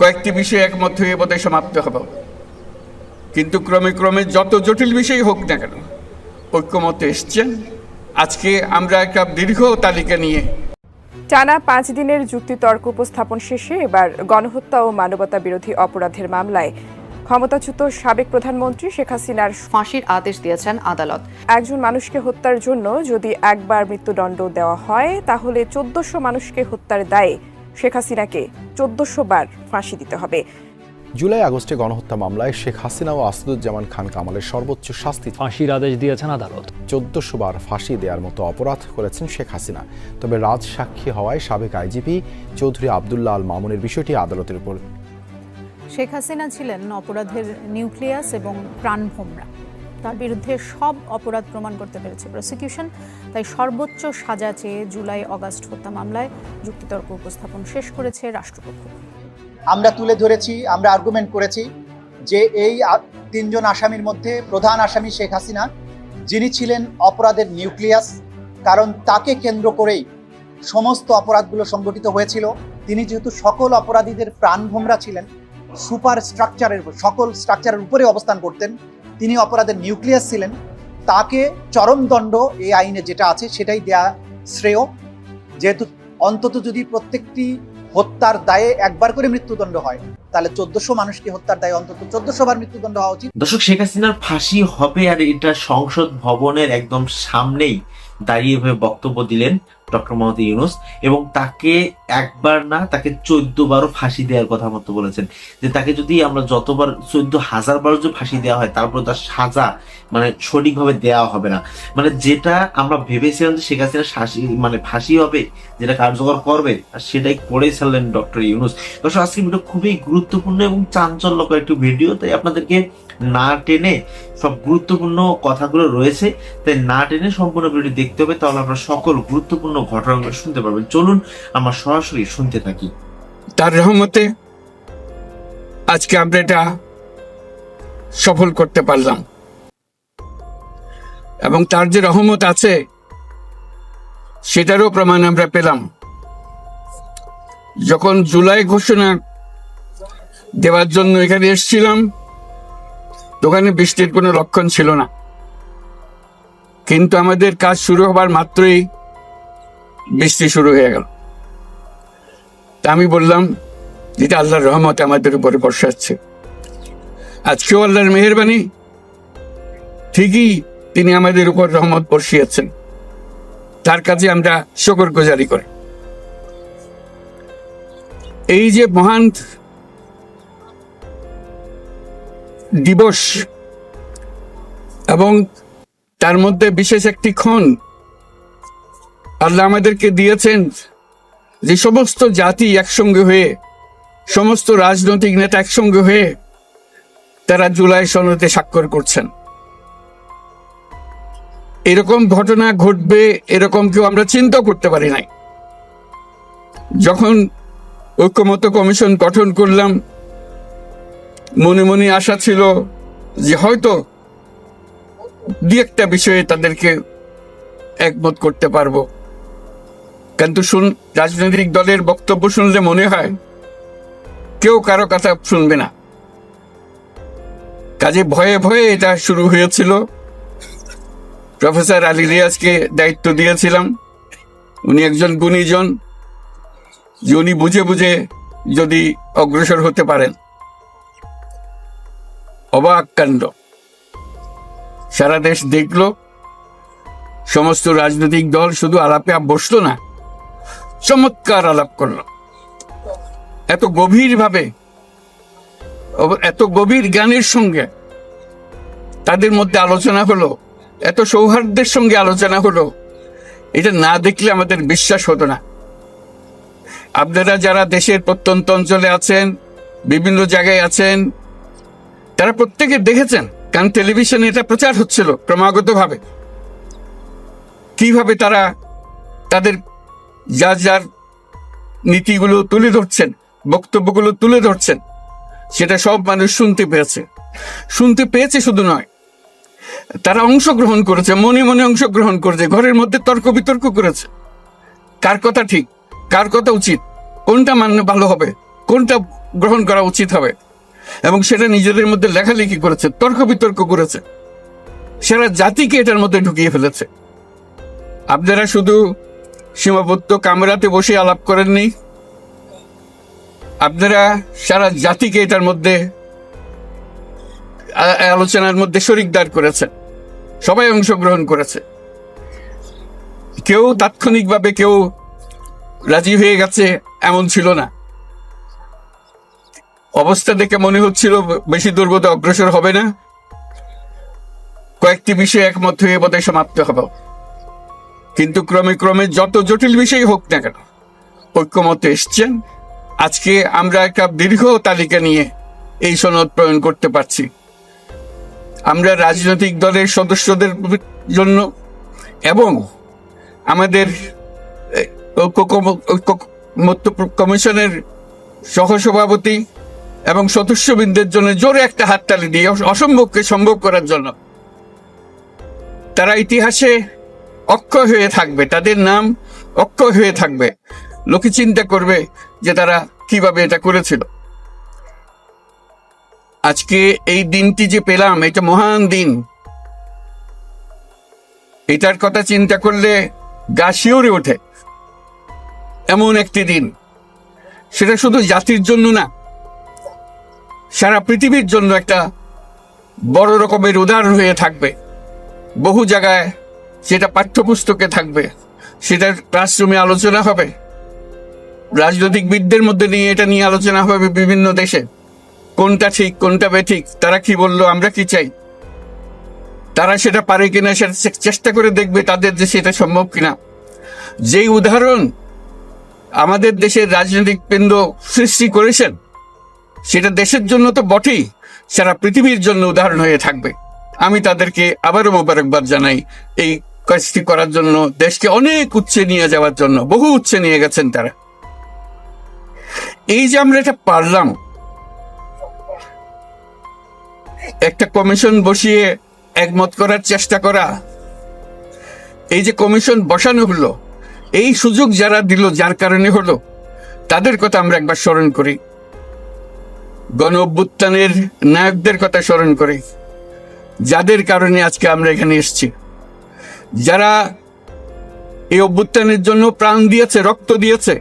কয়েকটি বিষয়ে একমত হয়ে বোধহয় সমাপ্ত হব। কিন্তু ক্রমে ক্রমে যত জটিল বিষয় হোক না কেন, ঐক্যমতে এসছেন। আজকে আমরা একটা দীর্ঘ তালিকা নিয়ে টানা পাঁচ দিনের যুক্তিতর্ক উপস্থাপন শেষে এবার গণহত্যা ও মানবতা বিরোধী অপরাধের মামলায় ক্ষমতাচ্যুত সাবেক প্রধানমন্ত্রী শেখ হাসিনার ফাঁসির আদেশ দিয়েছেন আদালত। একজন মানুষকে হত্যার জন্য যদি একবার মৃত্যুদণ্ড দেওয়া হয়, তাহলে চোদ্দশো মানুষকে হত্যার দায়ে শেখ হাসিনাকে চোদ্দশো বার ফাঁসি দিতে হবে। জুলাই আগস্টে গণহত্যা মামলায় শেখ হাসিনা ও আসাদুজ্জামান খান কামালের সর্বোচ্চ শাস্তি। ফাঁসির আদেশ দিয়েছেন আদালত। চোদ্দশো বার ফাঁসি দেওয়ার মতো অপরাধ করেছেন শেখ হাসিনা। তবে রাজ সাক্ষী হওয়ায় সাবেক আইজিপি চৌধুরী আবদুল্লাহ আল মামুনের বিষয়টি আদালতের উপর। শেখ হাসিনা ছিলেন অপরাধের নিউক্লিয়াস এবং প্রাণভোমরা। তার বিরুদ্ধে সব অপরাধ প্রমাণ করতে পেরেছে প্রসিকিউশন তাই সর্বোচ্চ সাজা চেয়ে জুলাই, অগাস্ট হত্যা মামলায় যুক্তিতর্ক উপস্থাপন শেষ করেছে রাষ্ট্রপক্ষ। আমরা তুলে ধরেছি, আমরা আর্গুমেন্ট করেছি যে এই তিনজন আসামির মধ্যে প্রধান আসামি শেখ হাসিনা, যিনি ছিলেন অপরাধের নিউক্লিয়াস কারণ তাকে কেন্দ্র করেই সমস্ত অপরাধগুলো সংগঠিত হয়েছিল। তিনি যেহেতু সকল অপরাধীদের প্রাণভোমরা ছিলেন সুপার স্ট্রাকচারের সকল স্ট্রাকচারের উপরে অবস্থান করতেন তিনি অপরাধের নিউক্লিয়াস ছিলেন। তাকে চরম দণ্ড এই আইনে যেটা আছে সেটাই দেয়া শ্রেয়। যেহেতু অন্তত যদি প্রত্যেকটি হত্যার দায়ে একবার করে মৃত্যুদণ্ড হয়, তাহলে চোদ্দশো মানুষকে হত্যার দায়ে অন্তত চোদ্দশো বার মৃত্যুদণ্ড হওয়া উচিত। দর্শক, শেখ হাসিনার ফাঁসি হবে আর এটা সংসদ ভবনের একদম সামনেই দাঁড়িয়ে এভাবে বক্তব্য দিলেন। ডক্টর মোহাম্মদ ইউনুস, এবং তাকে একবার না, তাকে চোদ্দ বারও ফাঁসি দেওয়ার কথা মতো বলেছেন। যে তাকে যদি আমরা যতবার, চোদ্দ হাজার বার যদি ফাঁসি দেওয়া হয়, তারপর তার সাজা মানে সঠিকভাবে দেওয়া হবে না। মানে যেটা আমরা ভেবেছিলাম যে শেখ হাসিনা শাসি মানে ফাঁসি হবে, যেটা কার্যকর করবে, আর সেটাই করে ছাড়লেন ডক্টর ইউনুস। দর্শক আজকে ভিডিও খুবই গুরুত্বপূর্ণ এবং চাঞ্চল্যকর একটি ভিডিও, তাই আপনাদেরকে না টেনে সব গুরুত্বপূর্ণ কথাগুলো রয়েছে, তাই না টেনে সম্পূর্ণ ভিডিও দেখতে হবে, তাহলে আপনারা সকল গুরুত্বপূর্ণ ঘটনাগুলো শুনতে পারবেন। চলুন, আমরা সরাসরি শুনতে থাকি। তার রহমতে আজকে আমরা এটা সফল করতে পারলাম। এবং তার যে রহমত আছে, সেটারও প্রমাণ আমরা পেলাম। যখন জুলাই ঘোষণা দেওয়ার জন্য এখানে এসেছিলাম, দোকানে বৃষ্টির কোনো লক্ষণ ছিল না। কিন্তু আমাদের কাজ শুরু হবার মাত্রই বৃষ্টি শুরু হয়ে গেল। তা আমি বললাম যেটা আল্লাহর রহমত আমাদের উপরে বর্ষাচ্ছে আজকেও আল্লাহর মেহরবানি? ঠিকই তিনি আমাদের উপর রহমত বর্ষিয়েছেন। তার কাছে আমরা শকর গুজারি করি। এই যে মহান দিবস এবং তার মধ্যে বিশেষ একটি ক্ষণ আল্লাহ আমাদেরকে দিয়েছেন যে সমস্ত জাতি একসঙ্গে হয়ে, সমস্ত রাজনৈতিক নেতা একসঙ্গে হয়ে তারা জুলাই সনদে স্বাক্ষর করছেন। এরকম ঘটনা ঘটবে এরকম কেউ আমরা চিন্তা করতে পারি নাই। যখন ঐক্যমত কমিশন গঠন করলাম, মনে মনে আশা ছিল যে হয়তো দু একটা বিষয়ে তাদেরকে একমত করতে পারব। কিন্তু শুন, রাজনৈতিক দলের বক্তব্য শুনলে মনে হয় কেউ কারও কথা শুনবে না। কাজে ভয়ে ভয়ে এটা শুরু হয়েছিল। প্রফেসর আলী রিয়াজকে দায়িত্ব দিয়েছিলাম। উনি একজন গুণীজন। যে উনি বুঝে বুঝে যদি অগ্রসর হতে পারেন। অবাক কাণ্ড। সারা দেশ দেখল। সমস্ত রাজনৈতিক দল শুধু আলাপে বসল না চমৎকার আলাপ করল। এত গভীর ভাবে এত গভীর জ্ঞানের সঙ্গে তাদের মধ্যে আলোচনা হলো, এত সৌহার্দ্যের সঙ্গে আলোচনা হলো, এটা না দেখলে আমাদের বিশ্বাস হতো না। আপনারা যারা দেশের প্রত্যন্ত অঞ্চলে আছেন, বিভিন্ন জায়গায় আছেন, তারা প্রত্যেকে দেখেছেন, কারণ টেলিভিশনে এটা প্রচার হচ্ছিল ক্রমাগত ভাবে কীভাবে তারা তাদের যার যার নীতিগুলো তুলে ধরছেন, বক্তব্যগুলো তুলে ধরছেন, সেটা সব মানুষ শুনতে পেয়েছে। শুনতে পেয়েছে শুধু নয়, তারা অংশগ্রহণ করেছে, মনে মনে অংশগ্রহণ করেছে, ঘরের মধ্যে তর্ক বিতর্ক করেছে। কার কথা ঠিক, কার কথা উচিত, কোনটা মানলে ভালো হবে, কোনটা গ্রহণ করা উচিত হবে, এবং সেটা নিজেদের মধ্যে লেখালেখি করেছে, তর্ক বিতর্ক করেছে। সারা জাতিকে এটার মধ্যে ঢুকিয়ে ফেলেছে। আপনারা শুধু সীমাবদ্ধ কামরাতে বসে আলাপ করেননি। আপনারা সারা জাতিকে এটার মধ্যে আলোচনার মধ্যে শরিকদার করেছেন। সবাই অংশগ্রহণ করেছে। কেউ তাৎক্ষণিকভাবে কেউ রাজি হয়ে গেছে এমন ছিল না। অবস্থা দেখে মনে হচ্ছিল বেশি দুর্বোধ অগ্রসর হবে না। কয়েকটি বিষয়ে একমত হয়ে বোধহয় সমাপ্ত হবে। কিন্তু ক্রমে ক্রমে যত জটিল বিষয় হোক না কেন ঐক্যমতে এসছেন আজকে আমরা একটা দীর্ঘ তালিকা নিয়ে এই সনদ প্রণয়ন করতে পারছি। আমরা রাজনৈতিক দলের সদস্যদের জন্য এবং আমাদের এ, ঐক্য কম- ঐক্য মত- কমিশনের সহসভাপতি এবং সদস্যবৃন্দের জন্য জোরে একটা হাততালি দিয়ে অসম্ভবকে সম্ভব করার জন্য তারা ইতিহাসে অক্ষয় হয়ে থাকবে, তাদের নাম অক্ষয় হয়ে থাকবে। লোকে চিন্তা করবে যে তারা কীভাবে এটা করেছিল। আজকে এই দিনটি যে পেলাম, এটা মহান দিন। এটার কথা চিন্তা করলে গা শিওরে ওঠে। এমন একটি দিন। সেটা শুধু জাতির জন্য না, সারা পৃথিবীর জন্য একটা বড় রকমের উদাহরণ হয়ে থাকবে। বহু জায়গায় সেটা পাঠ্যপুস্তকে থাকবে। সেটা ক্লাসরুমে আলোচনা হবে। রাজনৈতিকবিদদের মধ্যে নিয়ে এটা নিয়ে আলোচনা হবে বিভিন্ন দেশে। কোনটা ঠিক, কোনটা বেঠিক, তারা কি বলল, আমরা কি চাই? তারা সেটা পারে কিনা সেটা চেষ্টা করে দেখবে তাদের দেশে সেটা সম্ভব কিনা। যেই উদাহরণ আমাদের দেশের রাজনৈতিক কেন্দ্র সৃষ্টি করেছেন, সেটা দেশের জন্য তো বটেই, সারা পৃথিবীর জন্য উদাহরণ হয়ে থাকবে। আমি তাদেরকে আবারও মোবারকবাদ জানাই, এই কাজটি করার জন্য দেশকে অনেক উচ্চে নিয়ে যাওয়ার জন্য, বহু উচ্চে নিয়ে গেছেন তারা। এই যে আমরা এটা পারলাম, একটা কমিশন বসিয়ে একমত করার চেষ্টা করা, এই যে কমিশন বসানো হলো, এই সুযোগ যারা দিল, যার কারণে হলো, তাদের কথা আমরা একবার স্মরণ করি। গণ অভ্যুত্থানের নায়কদের কথা স্মরণ করি, যাদের কারণে আজকে আমরা এখানে এসেছি। যারা এই অভ্যুত্থানের জন্য প্রাণ দিয়েছে, রক্ত দিয়েছে,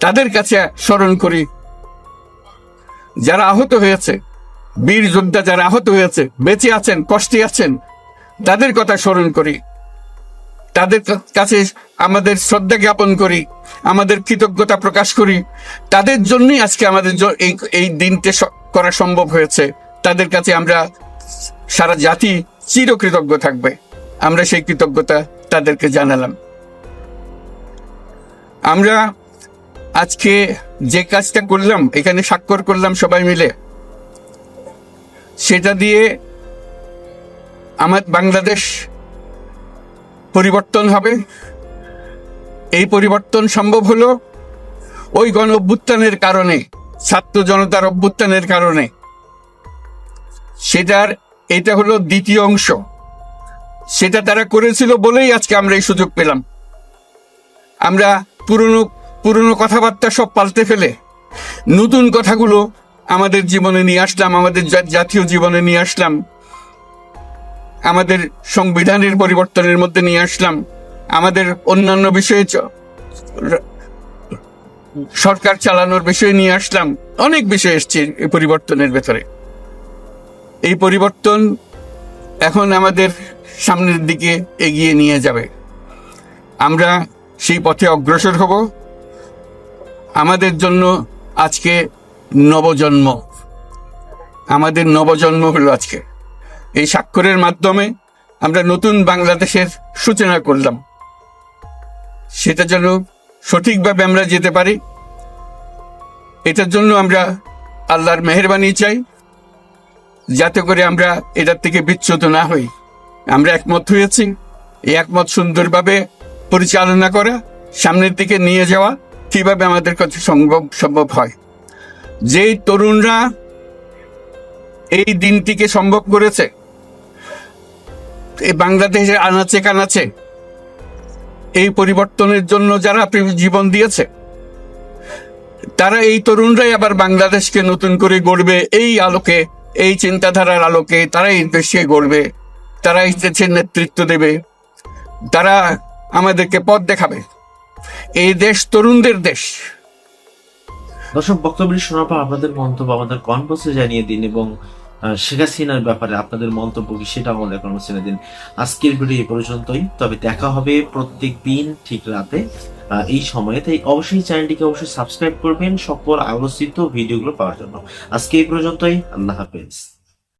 তাদের কাছে স্মরণ করি, যারা আহত হয়েছে, বীর যোদ্ধা যারা আহত হয়েছে, বেঁচে আছেন, কষ্টে আছেন, তাদের কথা স্মরণ করি। তাদের কাছে আমাদের শ্রদ্ধা জ্ঞাপন করি, আমাদের কৃতজ্ঞতা প্রকাশ করি। তাদের জন্যই আজকে আমাদের এই এই দিনটা করা সম্ভব হয়েছে। তাদের কাছে আমরা সারা জাতি চিরকৃতজ্ঞ থাকবে। আমরা সেই কৃতজ্ঞতা তাদেরকে জানালাম। আমরা আজকে যে কাজটা করলাম, এখানে স্বাক্ষর করলাম সবাই মিলে, সেটা দিয়ে আমার বাংলাদেশ পরিবর্তন হবে। এই পরিবর্তন সম্ভব হলো ওই গণ অভ্যুত্থানের কারণে, ছাত্র জনতার অভ্যুত্থানের কারণে। সেটার, এটা হলো দ্বিতীয় অংশ। সেটা তারা করেছিল বলেই আজকে আমরা এই সুযোগ পেলাম। আমরা পুরনো পুরনো কথাবার্তা সব পাল্টে ফেলে নতুন কথাগুলো আমাদের জীবনে নিয়ে আসলাম, আমাদের জাতীয় জীবনে নিয়ে আসলাম, আমাদের সংবিধানের পরিবর্তনের মধ্যে নিয়ে আসলাম, আমাদের অন্যান্য বিষয়ে সরকার চালানোর বিষয়ে নিয়ে আসলাম, অনেক বিষয় এসছে এই পরিবর্তনের ভেতরে। এই পরিবর্তন এখন আমাদের সামনের দিকে এগিয়ে নিয়ে যাবে। আমরা সেই পথে অগ্রসর হব। আমাদের জন্য আজকে নবজন্ম। আমাদের নবজন্ম হলো আজকে। এই স্বাক্ষরের মাধ্যমে আমরা নতুন বাংলাদেশের সূচনা করলাম। সেটা যেন সঠিকভাবে আমরা যেতে পারি, এটার জন্য আমরা আল্লাহর মেহরবানি চাই। যাতে করে আমরা এটার থেকে বিচ্যুত না হই। আমরা একমত হয়েছি। এই একমত সুন্দরভাবে পরিচালনা করা, সামনের দিকে নিয়ে যাওয়া কীভাবে আমাদের কাছে সম্ভব সম্ভব হয়। যেই তরুণরা এই দিনটিকে সম্ভব করেছে, এই বাংলাদেশের আনাচে কানাচে, এই পরিবর্তনের জন্য যারা জীবন দিয়েছে, তারা এই তরুণরাই আবার বাংলাদেশকে নতুন করে গড়বে এই আলোকে এই চিন্তাধারার আলোকে তারাই দেশকে গড়বে তারা এই দেশের নেতৃত্ব দেবে, তারা আমাদেরকে পথ দেখাবে। এই দেশ তরুণদের দেশ। দর্শক বক্তব্যটি শোনার পর আপনাদের মন্তব্য আমাদের কনভার্সে জানিয়ে দিন এবং শেখ হাসিনার ব্যাপারে আপনাদের মন্তব্য কি সেটা আমাদের কনভার্সে দিন। আজকের ভিডিও এই পর্যন্তই, তবে দেখা হবে প্রত্যেক দিন ঠিক রাতে। এই সময়ে। তাই অবশ্যই চ্যানেলটিকে অবশ্যই সাবস্ক্রাইব করবেন সকল আলোচিত ভিডিওগুলো পাওয়ার জন্য। আজকে এই পর্যন্তই। আল্লাহ হাফেজ।